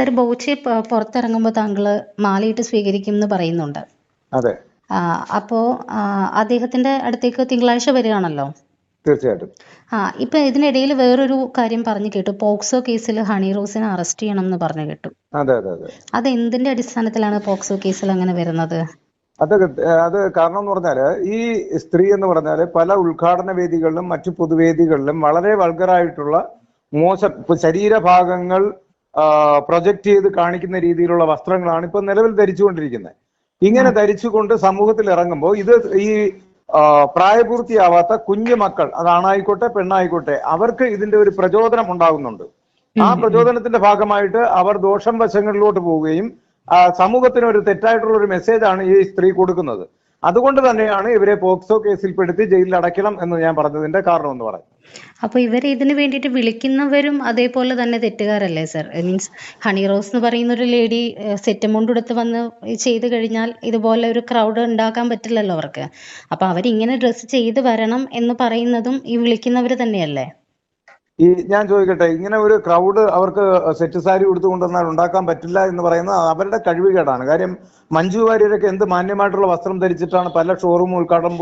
Sir Boche പുറത്തിറങ്ങുമ്പോൾ താങ്കൾ മാലയിട്ട് സ്വീകരിക്കും എന്ന് പറയുന്നുണ്ട്. അതെ. അപ്പോ അദ്ദേഹത്തിന്റെ അടുത്തേക്ക് തിങ്കളാഴ്ച വരികയാണല്ലോ? തീർച്ചയായിട്ടും. ആ ഇപ്പൊ ഇതിനിടയിൽ വേറൊരു കാര്യം പറഞ്ഞു കേട്ടു. പോക്സോ കേസിൽ ഹണി റോസിനെ അറസ്റ്റ് ചെയ്യണം എന്ന് പറഞ്ഞു കേട്ടു. അതെ അതെ അതെ. അത് എന്തിന്റെ അടിസ്ഥാനത്തിലാണ് പോക്സോ കേസിൽ അങ്ങനെ വരുന്നത്? അത് അത് കാരണം എന്ന് പറഞ്ഞാൽ ഈ സ്ത്രീ എന്ന് പറഞ്ഞാൽ പല ഉദ്ഘാടന വേദികളിലും മറ്റു പൊതുവേദികളിലും വളരെ വൾഗറായിട്ടുള്ള മോശം ശരീരഭാഗങ്ങൾ പ്രൊജക്ട് ചെയ്ത് കാണിക്കുന്ന രീതിയിലുള്ള വസ്ത്രങ്ങളാണ് ഇപ്പൊ നിലവിൽ ധരിച്ചുകൊണ്ടിരിക്കുന്നത്. ഇങ്ങനെ ധരിച്ചുകൊണ്ട് സമൂഹത്തിൽ ഇറങ്ങുമ്പോൾ ഇത് ഈ പ്രായപൂർത്തിയാവാത്ത കുഞ്ഞു മക്കൾ അത് ആണായിക്കോട്ടെ പെണ്ണായിക്കോട്ടെ അവർക്ക് ഇതിന്റെ ഒരു പ്രചോദനം ഉണ്ടാകുന്നുണ്ട്. ആ പ്രചോദനത്തിന്റെ ഭാഗമായിട്ട് അവർ ദോഷം വശങ്ങളിലോട്ട് പോവുകയും സമൂഹത്തിന് ഒരു തെറ്റായിട്ടുള്ള ഒരു മെസ്സേജാണ് ഈ സ്ത്രീ കൊടുക്കുന്നത്. അതുകൊണ്ട് തന്നെയാണ് ഇവരെ പോക്സോ കേസിൽപ്പെടുത്തി ജയിലിൽ അടയ്ക്കണം എന്ന് ഞാൻ പറഞ്ഞതിന്റെ കാരണം എന്ന് പറയുന്നത് അപ്പൊ ഇവരെ ഇതിനു വേണ്ടിയിട്ട് വിളിക്കുന്നവരും അതേപോലെ തന്നെ തെറ്റുകാരല്ലേ സർ മീൻസ് ഹണി റോസ് എന്ന് പറയുന്ന ഒരു ലേഡി സെറ്റ് എമൗണ്ട് എടുത്ത് വന്ന് ചെയ്ത് കഴിഞ്ഞാൽ ഇതുപോലെ ഒരു ക്രൗഡ് ഉണ്ടാക്കാൻ പറ്റില്ലല്ലോ അവർക്ക്. അപ്പൊ അവരിങ്ങനെ ഡ്രസ്സ് ചെയ്ത് വരണം എന്ന് പറയുന്നതും ഈ വിളിക്കുന്നവർ തന്നെയല്ലേ? ഈ ഞാൻ ചോദിക്കട്ടെ ഇങ്ങനെ ഒരു ക്രൗഡ് അവർക്ക് സെറ്റ് സാരി കൊടുത്തു കൊണ്ടുവന്നാൽ ഉണ്ടാക്കാൻ പറ്റില്ല എന്ന് പറയുന്നത് അവരുടെ കഴിവുകേടാണ്. കാര്യം മഞ്ജു വാര്യരൊക്കെ എന്ത് മാന്യമായിട്ടുള്ള വസ്ത്രം ധരിച്ചിട്ടാണ് പല ഷോറൂം ഉദ്ഘാടനം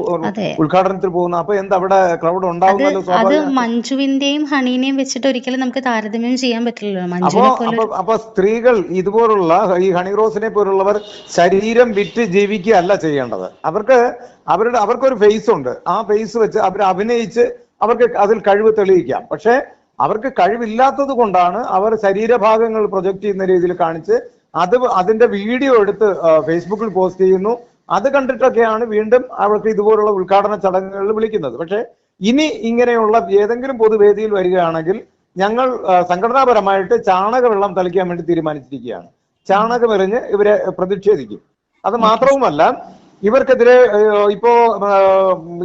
ഉദ്ഘാടനത്തിൽ പോകുന്നത്. അപ്പൊ എന്ത് അവിടെ ക്രൗഡ് ഉണ്ടാവുന്നല്ലോ അത് മഞ്ജുവിന്റെയും ഹണീനെയും വെച്ചിട്ട് ഒരിക്കലും നമുക്ക് താരതമ്യം ചെയ്യാൻ പറ്റില്ലല്ലോ. അപ്പൊ സ്ത്രീകൾ ഇതുപോലുള്ള ഈ ഹണി റോസിനെ പോലുള്ളവർ ശരീരം വിറ്റ് ജീവിക്കുകയല്ല ചെയ്യേണ്ടത്. അവർക്ക് അവരുടെ അവർക്കൊരു ഫേസ് ഉണ്ട്. ആ ഫേസ് വെച്ച് അവർ അഭിനയിച്ച് അവർക്ക് അതിൽ കഴിവ് തെളിയിക്കാം. പക്ഷേ അവർക്ക് കഴിവില്ലാത്തത് കൊണ്ടാണ് അവർ ശരീരഭാഗങ്ങൾ പ്രൊജക്റ്റ് ചെയ്യുന്ന രീതിയിൽ കാണിച്ച് അത് അതിന്റെ വീഡിയോ എടുത്ത് ഫേസ്ബുക്കിൽ പോസ്റ്റ് ചെയ്യുന്നു. അത് കണ്ടിട്ടൊക്കെയാണ് വീണ്ടും അവർക്ക് ഇതുപോലുള്ള ഉദ്ഘാടന ചടങ്ങുകളിൽ വിളിക്കുന്നത്. പക്ഷേ ഇനി ഇങ്ങനെയുള്ള ഏതെങ്കിലും പൊതുവേദിയിൽ വരികയാണെങ്കിൽ ഞങ്ങൾ സംഘടനാപരമായിട്ട് ചാണകവെള്ളം തളിക്കാൻ വേണ്ടി തീരുമാനിച്ചിരിക്കുകയാണ്. ചാണകമെറിഞ്ഞ് ഇവരെ പ്രതിഷേധിക്കും. അത് മാത്രവുമല്ല ഇവർക്കെതിരെ ഇപ്പോ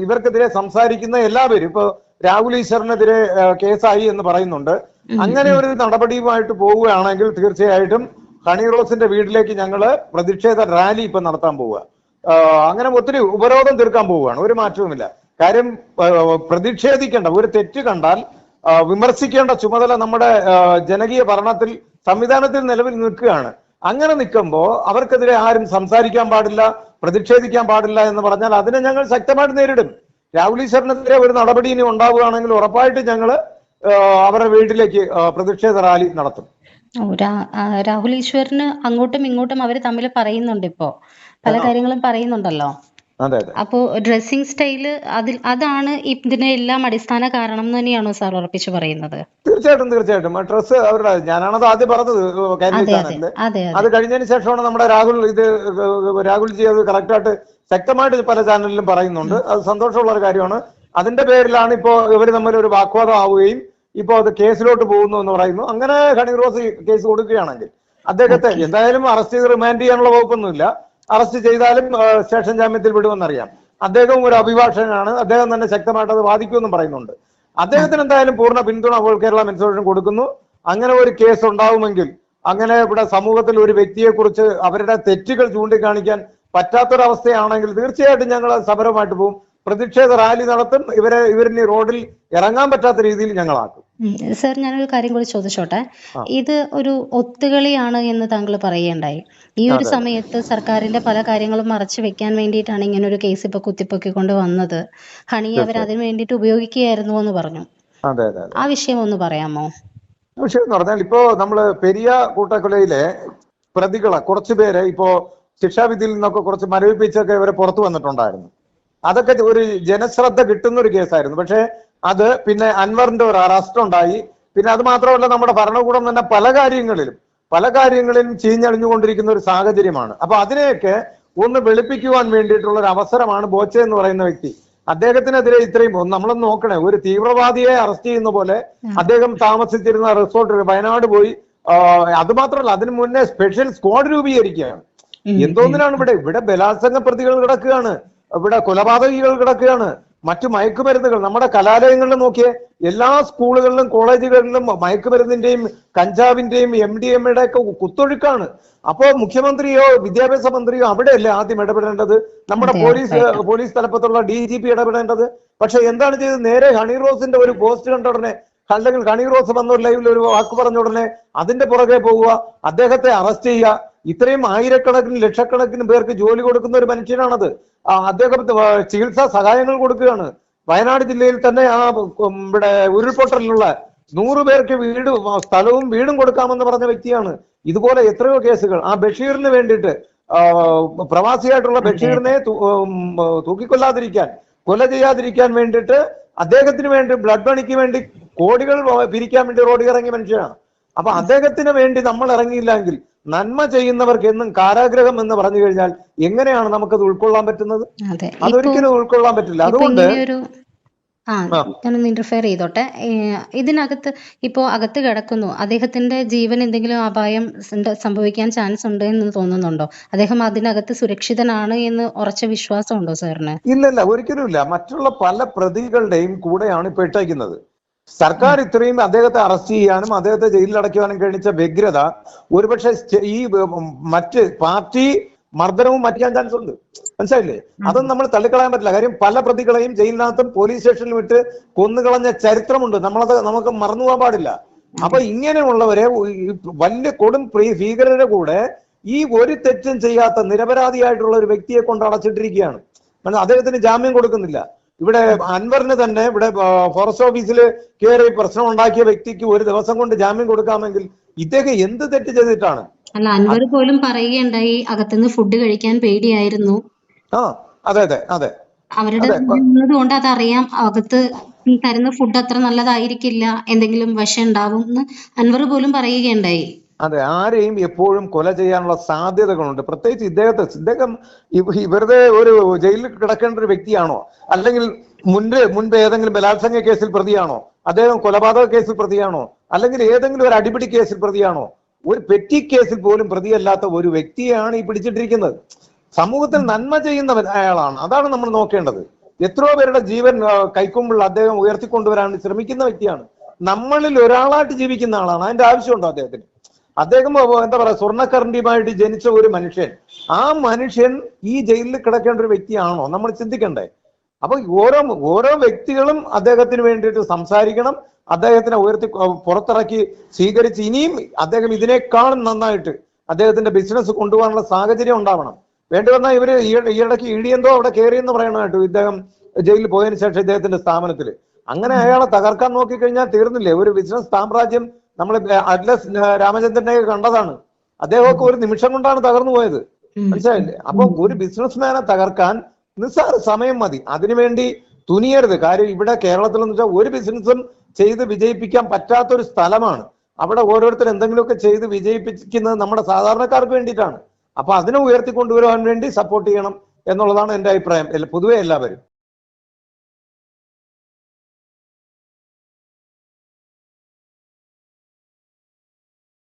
ഇവർക്കെതിരെ സംസാരിക്കുന്ന എല്ലാവരും ഇപ്പോ രാഹുൽ ഈശ്വറിനെതിരെ കേസായി എന്ന് പറയുന്നുണ്ട്. അങ്ങനെ ഒരു നടപടിയുമായിട്ട് പോവുകയാണെങ്കിൽ തീർച്ചയായിട്ടും ഹണി റോസിന്റെ വീട്ടിലേക്ക് ഞങ്ങൾ പ്രതിഷേധ റാലി ഇപ്പൊ നടത്താൻ പോവുക. അങ്ങനെ ഒത്തിരി ഉപരോധം തീർക്കാൻ പോവുകയാണ്. ഒരു മാറ്റവുമില്ല. കാര്യം പ്രതിഷേധിക്കേണ്ട ഒരു തെറ്റ് കണ്ടാൽ വിമർശിക്കേണ്ട ചുമതല നമ്മുടെ ജനകീയ ഭരണത്തിൽ സംവിധാനത്തിൽ നിലവിൽ നിൽക്കുകയാണ്. അങ്ങനെ നിൽക്കുമ്പോൾ അവർക്കെതിരെ ആരും സംസാരിക്കാൻ പാടില്ല പ്രതിഷേധിക്കാൻ പാടില്ല എന്ന് പറഞ്ഞാൽ അതിനെ ഞങ്ങൾ ശക്തമായിട്ട് നേരിടും. രാഹുൽ ഈശ്വറിനെതിരെ ഒരു നടപടി ഇനി ഉണ്ടാവുകയാണെങ്കിൽ ഉറപ്പായിട്ട് ഞങ്ങൾ അവരുടെ വീട്ടിലേക്ക് പ്രതിഷേധ റാലി നടത്തും. രാഹുൽ ഈശ്വറിന് അങ്ങോട്ടും ഇങ്ങോട്ടും അവർ തമ്മിൽ പറയുന്നുണ്ട് ഇപ്പോ. പല കാര്യങ്ങളും പറയുന്നുണ്ടല്ലോ. അതെ അതെ. അപ്പോ ഡ്രസ്സിംഗ് സ്റ്റൈൽ അതിൽ അതാണ് ഇതിന്റെ എല്ലാം അടിസ്ഥാന കാരണം എന്ന് തന്നെയാണോ സാർ ഉറപ്പിച്ചു പറയുന്നത്? തീർച്ചയായിട്ടും തീർച്ചയായിട്ടും. ഡ്രസ്സ് അവരുടെ ഞാനാണത് ആദ്യം പറഞ്ഞത് അതെ കഴിഞ്ഞതിന് ശേഷമാണ് നമ്മുടെ രാഹുൽ ഇത് രാഹുൽജി അത് കറക്റ്റായിട്ട് ശക്തമായിട്ട് പല ചാനലിലും പറയുന്നുണ്ട്. അത് സന്തോഷമുള്ള ഒരു കാര്യമാണ്. അതിന്റെ പേരിലാണ് ഇപ്പോ ഇവർ തമ്മിൽ ഒരു വാഗ്വാദം ആവുകയും ഇപ്പോ അത് കേസിലോട്ട് പോകുന്നു എന്ന് പറയുന്നു. അങ്ങനെ ഹണി റോസ് കേസ് കൊടുക്കുകയാണെങ്കിൽ അദ്ദേഹത്തെ എന്തായാലും അറസ്റ്റ് ചെയ്ത് റിമാൻഡ് ചെയ്യാനുള്ള വകുപ്പൊന്നുമില്ല. അറസ്റ്റ് ചെയ്താലും സ്റ്റേഷൻ ജാമ്യത്തിൽ വിടുമെന്നറിയാം. അദ്ദേഹവും ഒരു അഭിഭാഷകനാണ്. അദ്ദേഹം തന്നെ ശക്തമായിട്ട് അത് വാദിക്കുമെന്നും പറയുന്നുണ്ട്. അദ്ദേഹത്തിന് എന്തായാലും പൂർണ പിന്തുണ അപ്പോൾ കേരള മെൻസോഷൻ കൊടുക്കുന്നു. അങ്ങനെ ഒരു കേസ് ഉണ്ടാവുമെങ്കിൽ അങ്ങനെ ഇവിടെ സമൂഹത്തിൽ ഒരു വ്യക്തിയെ കുറിച്ച് അവരുടെ തെറ്റുകൾ ചൂണ്ടിക്കാണിക്കാൻ പറ്റാത്തൊരവസ്ഥയാണെങ്കിൽ തീർച്ചയായിട്ടും ഞങ്ങൾ സമരമായിട്ട് പോകും പ്രതിഷേധ റാലി നടത്തും. ഇവരെ ഇവരിനി റോഡിൽ ഇറങ്ങാൻ പറ്റാത്ത രീതിയിൽ ഞങ്ങളാക്കും. സാർ ഞാനൊരു കാര്യം കൂടി ചോദിച്ചോട്ടെ? ഇത് ഒരു ഒത്തുകളിയാണ് എന്ന് താങ്കൾ പറയുകയുണ്ടായി ഈ ഒരു സമയത്ത് സർക്കാരിന്റെ പല കാര്യങ്ങളും മറച്ചു വെക്കാൻ വേണ്ടിയിട്ടാണ് ഇങ്ങനെ ഒരു കേസ് ഇപ്പൊ കുത്തിപ്പൊക്കിക്കൊണ്ട് വന്നത്. ഹണി അവർ അതിനു വേണ്ടിട്ട് ഉപയോഗിക്കുകയായിരുന്നു എന്ന് പറഞ്ഞു. ആ വിഷയം ഒന്ന് പറയാമോ? വിഷയം എന്ന് പറഞ്ഞാൽ ഇപ്പോ നമ്മൾ പെരിയ കൂട്ടക്കൊലയിലെ പ്രതികളെ കുറച്ചു പേരെ ഇപ്പോ ശിക്ഷാവിധിയിൽ നിന്നൊക്കെ കുറച്ച് മരവിപ്പിച്ചൊക്കെ ഇവരെ പുറത്തു വന്നിട്ടുണ്ടായിരുന്നു. അതൊക്കെ ഒരു ജനശ്രദ്ധ കിട്ടുന്ന ഒരു കേസായിരുന്നു പക്ഷെ അത് പിന്നെ അൻവറിന്റെ ഒരു അറസ്റ്റ് ഉണ്ടായി പിന്നെ അത് മാത്രമല്ല നമ്മുടെ ഭരണകൂടം തന്നെ പല കാര്യങ്ങളിലും പല കാര്യങ്ങളിലും ചീഞ്ഞളിഞ്ഞുകൊണ്ടിരിക്കുന്ന ഒരു സാഹചര്യമാണ്. അപ്പൊ അതിനെയൊക്കെ ഒന്ന് വെളുപ്പിക്കുവാൻ വേണ്ടിയിട്ടുള്ള ഒരു അവസരമാണ് ബോച്ചെ എന്ന് പറയുന്ന വ്യക്തി. അദ്ദേഹത്തിനെതിരെ ഇത്രയും നമ്മളൊന്ന് നോക്കണേ. ഒരു തീവ്രവാദിയെ അറസ്റ്റ് ചെയ്യുന്ന പോലെ അദ്ദേഹം താമസിച്ചിരുന്ന റിസോർട്ട് വയനാട് പോയി. അത് മാത്രമല്ല അതിന് മുന്നേ സ്പെഷ്യൽ സ്ക്വാഡ് രൂപീകരിക്കുകയാണ്. എന്തോന്നിനാണ് ഇവിടെ? ഇവിടെ ബലാത്സംഗ പ്രതികൾ കിടക്കുകയാണ്. ഇവിടെ കൊലപാതകികൾ കിടക്കുകയാണ്. മറ്റു മയക്കുമരുന്നുകൾ നമ്മുടെ കലാലയങ്ങളിൽ നോക്കിയ എല്ലാ സ്കൂളുകളിലും കോളേജുകളിലും മയക്കുമരുന്നിന്റെയും കഞ്ചാവിന്റെയും എം ഡി എം ഒക്കെ കുത്തൊഴുക്കാണ്. അപ്പോ മുഖ്യമന്ത്രിയോ വിദ്യാഭ്യാസ മന്ത്രിയോ അവിടെയല്ലേ ആദ്യം ഇടപെടേണ്ടത്? നമ്മുടെ പോലീസ് പോലീസ് തലപ്പത്തുള്ള ഡി ജി പി ഇടപെടേണ്ടത്? പക്ഷെ എന്താണ് ചെയ്തത്? നേരെ ഹണി റോസിന്റെ ഒരു പോസ്റ്റ് കണ്ട ഉടനെ അല്ലെങ്കിൽ ഹണി റോസ് വന്ന ഒരു ലൈവിൽ ഒരു വാക്ക് പറഞ്ഞ ഉടനെ അതിന്റെ പുറകെ പോവുക അദ്ദേഹത്തെ അറസ്റ്റ് ചെയ്യുക ഇത്രയും ആയിരക്കണക്കിന് ലക്ഷക്കണക്കിന് പേർക്ക് ജോലി കൊടുക്കുന്ന ഒരു മനുഷ്യനാണത്. വ- ചികിത്സാ സഹായങ്ങൾ കൊടുക്കുകയാണ്. വയനാട് ജില്ലയിൽ തന്നെ ആ ഇവിടെ ഉരുൾപൊട്ടലിലുള്ള നൂറ് പേർക്ക് വീട് സ്ഥലവും വീടും കൊടുക്കാമെന്ന് പറഞ്ഞ വ്യക്തിയാണ്. ഇതുപോലെ എത്രയോ കേസുകൾ. ആ ബഷീറിന് വേണ്ടിയിട്ട് പ്രവാസിയായിട്ടുള്ള ബഷീറിനെ തൂക്കിക്കൊല്ലാതിരിക്കാൻ കൊല ചെയ്യാതിരിക്കാൻ വേണ്ടിയിട്ട് അദ്ദേഹത്തിന് വേണ്ടി ബ്ലഡ് മണിക്ക് വേണ്ടി കോടികൾ പിരിക്കാൻ വേണ്ടി റോഡിൽ ഇറങ്ങിയ മനുഷ്യനാണ്. അപ്പൊ അദ്ദേഹത്തിന് വേണ്ടി നമ്മൾ ഇറങ്ങിയില്ലെങ്കിൽ നന്മ ചെയ്യുന്നവർക്ക് എന്നും കാരാഗ്രഹം എന്ന് പറഞ്ഞു കഴിഞ്ഞാൽ എങ്ങനെയാണ് നമുക്കത് ഉൾക്കൊള്ളാൻ പറ്റുന്നത്? അതെ. അതൊരിക്കലും ഉൾക്കൊള്ളാൻ പറ്റില്ല. അതുകൊണ്ട് ആ ആ. ഞാനൊന്ന് ഇന്റർഫെയർ ചെയ്തോട്ടെ. ഇതിനകത്ത് ഇപ്പോ അകത്ത് കിടക്കുന്നു. അദ്ദേഹത്തിന്റെ ജീവൻ എന്തെങ്കിലും അപായം സംഭവിക്കാൻ ചാൻസ് ഉണ്ട് എന്ന് തോന്നുന്നുണ്ടോ? അദ്ദേഹം അതിനകത്ത് സുരക്ഷിതനാണ് എന്ന് ഉറച്ച വിശ്വാസം ഉണ്ടോ സാറിന് ഇല്ലല്ല ഒരിക്കലും ഇല്ല. മറ്റുള്ള പല പ്രതികളുടെയും കൂടെയാണ് ഇപ്പൊ ഇട്ടേക്കുന്നത്. സർക്കാർ ഇത്രയും അദ്ദേഹത്തെ അറസ്റ്റ് ചെയ്യാനും അദ്ദേഹത്തെ ജയിലിൽ അടയ്ക്കുവാനും കഴിച്ച വ്യഗ്രത ഒരുപക്ഷെ ഈ മറ്റ് പാർട്ടി മർദ്ദനവും മാറ്റിക്കാൻ ചാൻസ് ഉണ്ട്. മനസ്സിലായില്ലേ? അതൊന്നും നമ്മൾ തള്ളിക്കളയാൻ പറ്റില്ല. കാര്യം പല പ്രതികളെയും ജയിലിനകത്തും പോലീസ് സ്റ്റേഷനിലും വിട്ട് കൊന്നുകളഞ്ഞ ചരിത്രമുണ്ട്. നമ്മളത് നമുക്ക് മറന്നുപോകാൻ പാടില്ല. അപ്പൊ ഇങ്ങനെയുള്ളവരെ വലിയ കൊടും ഭീകരരുടെ കൂടെ ഈ ഒരു തെറ്റും ചെയ്യാത്ത നിരപരാധിയായിട്ടുള്ള ഒരു വ്യക്തിയെ കൊണ്ട് അടച്ചിട്ടിരിക്കുകയാണ്. അദ്ദേഹത്തിന് ജാമ്യം കൊടുക്കുന്നില്ല. ഇവിടെ അൻവറിന് തന്നെ ഇവിടെ ഫോറസ്റ്റ് ഓഫീസിൽ കയറി പ്രശ്നം ഉണ്ടാക്കിയ വ്യക്തിക്ക് ഒരു ദിവസം കൊണ്ട് ജാമ്യം കൊടുക്കാമെങ്കിൽ ഇദ്ദേഹം എന്ത് തെറ്റ് ചെയ്തിട്ടാണ്? അല്ല അൻവർ പോലും പറയുകയുണ്ടായി അകത്തുനിന്ന് ഫുഡ് കഴിക്കാൻ പേടിയായിരുന്നു. ആ അതെ അതെ അതെ. അവരുടെ കൊണ്ട് അതറിയാം അകത്ത് തരുന്ന ഫുഡ് അത്ര നല്ലതായിരിക്കില്ല എന്തെങ്കിലും വിഷം ഉണ്ടാവും എന്ന് അൻവർ പോലും പറയുകയുണ്ടായി. അതെ ആരെയും എപ്പോഴും കൊല ചെയ്യാനുള്ള സാധ്യതകളുണ്ട്. പ്രത്യേകിച്ച് ഇദ്ദേഹത്തെ ഇദ്ദേഹം വെറുതെ ഒരു ജയിലിൽ കിടക്കേണ്ട ഒരു വ്യക്തിയാണോ? അല്ലെങ്കിൽ മുൻപ് മുൻപ് ഏതെങ്കിലും ബലാത്സംഗ കേസിൽ പ്രതിയാണോ? അദ്ദേഹം കൊലപാതക കേസിൽ പ്രതിയാണോ? അല്ലെങ്കിൽ ഏതെങ്കിലും ഒരു അടിപിടി കേസിൽ പ്രതിയാണോ? ഒരു പെറ്റി കേസിൽ പോലും പ്രതിയല്ലാത്ത ഒരു വ്യക്തിയാണ് ഈ പിടിച്ചിട്ടിരിക്കുന്നത്. സമൂഹത്തിൽ നന്മ ചെയ്യുന്നവൻ അയാളാണ്. അതാണ് നമ്മൾ നോക്കേണ്ടത്. എത്രയോ പേരുടെ ജീവൻ ആ, കൈക്കൊമ്പുള്ള അദ്ദേഹം ഉയർത്തിക്കൊണ്ടുവരാൻ ശ്രമിക്കുന്ന വ്യക്തിയാണ്. നമ്മളിൽ ഒരാളായിട്ട് ജീവിക്കുന്ന ആളാണ്. അതിന്റെ ആവശ്യമുണ്ടോ അദ്ദേഹത്തിന്? അദ്ദേഹം എന്താ പറയാ സ്വർണക്കറണ്ടിയുമായിട്ട് ജനിച്ച ഒരു മനുഷ്യൻ. ആ മനുഷ്യൻ ഈ ജയിലിൽ കിടക്കേണ്ട ഒരു വ്യക്തിയാണോ? നമ്മൾ ചിന്തിക്കണ്ടേ. അപ്പൊ ഓരോ ഓരോ വ്യക്തികളും അദ്ദേഹത്തിന് വേണ്ടിയിട്ട് സംസാരിക്കണം. അദ്ദേഹത്തിനെ ഉയർത്തി പുറത്തിറക്കി സ്വീകരിച്ച് ഇനിയും അദ്ദേഹം ഇതിനേക്കാളും നന്നായിട്ട് അദ്ദേഹത്തിന്റെ ബിസിനസ് കൊണ്ടുപോകാനുള്ള സാഹചര്യം ഉണ്ടാവണം. വേണ്ടി വന്നാൽ ഇവർ ഈയിടയ്ക്ക് ഇടിയെന്തോ അവിടെ കയറി എന്ന് പറയണമായിട്ട് ഇദ്ദേഹം ജയിലിൽ പോയതിനു ശേഷം ഇദ്ദേഹത്തിന്റെ സ്ഥാപനത്തിൽ അങ്ങനെ അയാളെ തകർക്കാൻ നോക്കിക്കഴിഞ്ഞാൽ തീർന്നില്ലേ? ഒരു ബിസിനസ് സാമ്രാജ്യം നമ്മൾ അറ്റ്ലസ് രാമചന്ദ്രനെ കണ്ടതാണ്. അദ്ദേഹമൊക്കെ ഒരു നിമിഷം കൊണ്ടാണ് തകർന്നു പോയത്. മനസ്സിലായില്ലേ? അപ്പൊ ഒരു ബിസിനസ്മാനെ തകർക്കാൻ നിസ്സാര സമയം മതി. അതിനുവേണ്ടി തുനിയരുത്. കാര്യം ഇവിടെ കേരളത്തിൽ എന്ന് വെച്ചാൽ ഒരു ബിസിനസ്സും ചെയ്ത് വിജയിപ്പിക്കാൻ പറ്റാത്തൊരു സ്ഥലമാണ്. അവിടെ ഓരോരുത്തർ എന്തെങ്കിലുമൊക്കെ ചെയ്ത് വിജയിപ്പിക്കുന്നത് നമ്മുടെ സാധാരണക്കാർക്ക് വേണ്ടിയിട്ടാണ്. അപ്പൊ അതിനെ ഉയർത്തിക്കൊണ്ടുവരാൻ വേണ്ടി സപ്പോർട്ട് ചെയ്യണം എന്നുള്ളതാണ് എന്റെ അഭിപ്രായം. പൊതുവെ എല്ലാവരും.